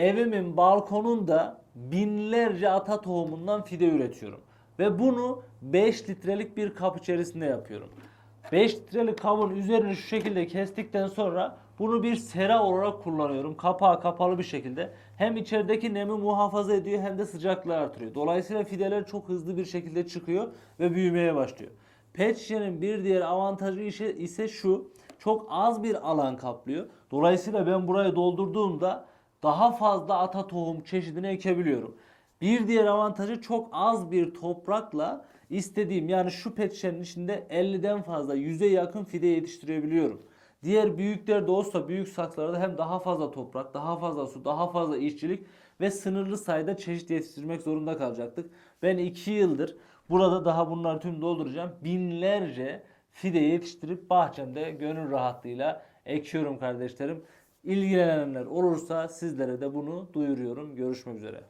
evimin balkonunda binlerce ata tohumundan fide üretiyorum. Ve bunu 5 litrelik bir kap içerisinde yapıyorum. 5 litrelik kabın üzerini şu şekilde kestikten sonra bunu bir sera olarak kullanıyorum. Kapağı kapalı bir şekilde. Hem içerideki nemi muhafaza ediyor hem de sıcaklığı artırıyor. Dolayısıyla fideler çok hızlı bir şekilde çıkıyor ve büyümeye başlıyor. Pet şişenin bir diğer avantajı ise- şu. Çok az bir alan kaplıyor. Dolayısıyla ben burayı doldurduğumda daha fazla ata tohum çeşidini ekebiliyorum. Bir diğer avantajı çok az bir toprakla istediğim yani şu pet şişenin içinde 50'den fazla 100'e yakın fide yetiştirebiliyorum. Diğer büyükler de olsa büyük saksılarda hem daha fazla toprak, daha fazla su, daha fazla işçilik ve sınırlı sayıda çeşit yetiştirmek zorunda kalacaktık. Ben 2 yıldır burada daha bunları tüm dolduracağım. Binlerce fide yetiştirip bahçemde gönül rahatlığıyla ekiyorum kardeşlerim. İlgilenenler olursa sizlere de bunu duyuruyorum. Görüşmek üzere.